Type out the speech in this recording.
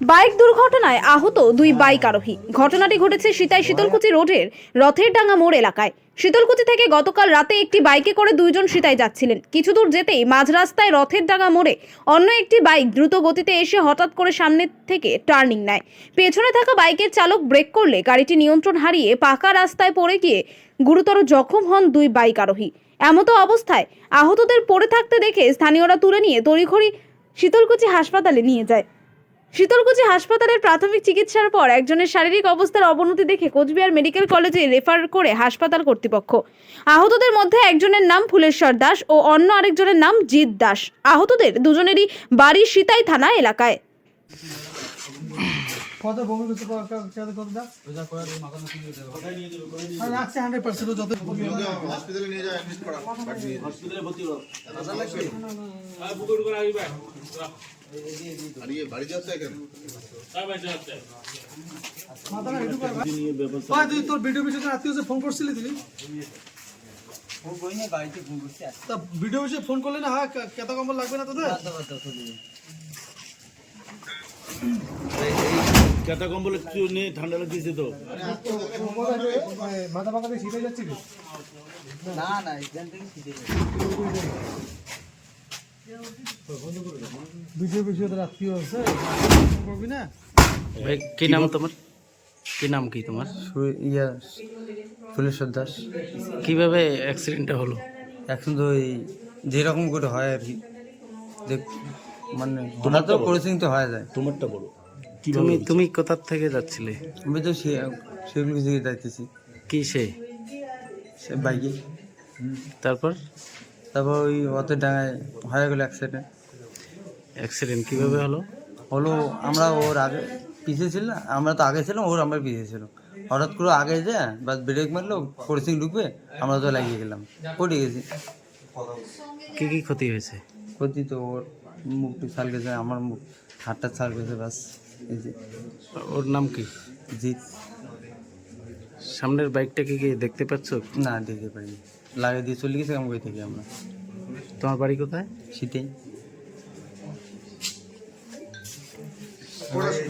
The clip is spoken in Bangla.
বাইক দুর্ঘটনায় আহত দুই বাইক আরোহী। ঘটনাটি ঘটেছে সিতাই শীতলকুচি রোডের রথের ডাঙ্গা মোড় এলাকায়। শীতলকুচি থেকে গতকাল রাতে একটি বাইকে করে দুইজন সিতাই যাচ্ছিলেন। কিছু দূর যেতেই মাঝ রাস্তায় রথের ডাঙ্গা মোড়ে অন্য একটি বাইক দ্রুত গতিতে এসে হঠাৎ করে সামনে থেকে টার্নিং নেয়। পেছনে থাকা বাইকের চালক ব্রেক করলে গাড়িটি নিয়ন্ত্রণ হারিয়ে পাকা রাস্তায় পড়ে গিয়ে গুরুতর জখম হন দুই বাইক আরোহী। এমতো অবস্থায় আহতদের পড়ে থাকতে দেখে স্থানীয়রা তুলে নিয়ে তড়িঘড়ি শীতলকুচি হাসপাতালে নিয়ে যায়। শীতলকুচি হাসপাতালের প্রাথমিক চিকিৎসার পর একজনের শারীরিক অবস্থার অবনতি দেখে কোচবিহার মেডিকেল কলেজে রেফার করে হাসপাতাল কর্তৃপক্ষ। আহতদের মধ্যে একজনের নাম ফুলেশ্বর দাস ও অন্য আরেকজনের নাম জিৎ দাস। আহতদের দুজনেরই বাড়ি সিতাই থানা এলাকায়। কত বমি করতে কত কত দা আর রাখছে হান্ড্রেড পার্সেন্ট যত হসপিটালে নিয়ে যাও অ্যাডমিট করা বাড়ি নিয়ে যাও। আর ইয়ে বাড়ি যাচ্ছে এখানে মাথাটা একটু কর ভাই তুই ভিডিও ফোন করছিলি তা ভিডিও ফোন করলে না হ্যাঁ কেতা কম্বল লাগবে না তোদের ঠান্ডা লাগতেছে তো মাথা পাকা দিয়ে শীতে যাচ্ছিলি না না ভিডিও বিষয়ে তোর আছে? করবি না? ভাই কি নাম তোমার? কি নাম কি তোমার? ইয়া ফুলেশ্বর দাস। কীভাবে অ্যাক্সিডেন্টটা হলো? এখন তো এই যেরকম করে হয় আর কি। দেখ মানে হঠাৎ তো ক্রসিং তো হয়ে যায়। তোমারটা বলো। তুমি তুমি কোথার থেকে যাচ্ছিলে? আমি তো সে সেগুলো দিকে যাইতেছি। কি সে? সে বাইকে। তারপর? তারপর ওই অত ডাঙায় হয়ে গেল অ্যাক্সিডেন্ট অ্যাক্সিডেন্ট কীভাবে হলো? হলো আমরা ওর আগে পিছিয়ে ছিল না আমরা তো আগে ছিলাম ওর আমরা পিছিয়ে ছিলাম। হঠাৎ করে আগে যা বাস ব্রেক মারলো ক্রসিং ঢুকবে আমরা তো লাগিয়ে গেলাম পড়ে গেছি। কি কী ক্ষতি হয়েছে? ক্ষতি তো ওর মুখটি ছাল গেছে আমার মুখ হাতটা ছাল গেছে বাস এই যে। ওর নাম কি? জিৎ। সামনের বাইকটাকে কি দেখতে পাচ্ছ? না দেখতে পারিনি লাগিয়ে দিয়ে চলে গেছে আমাকে থেকে আমরা। তোমার বাড়ি কোথায়? শীতেই Por eso.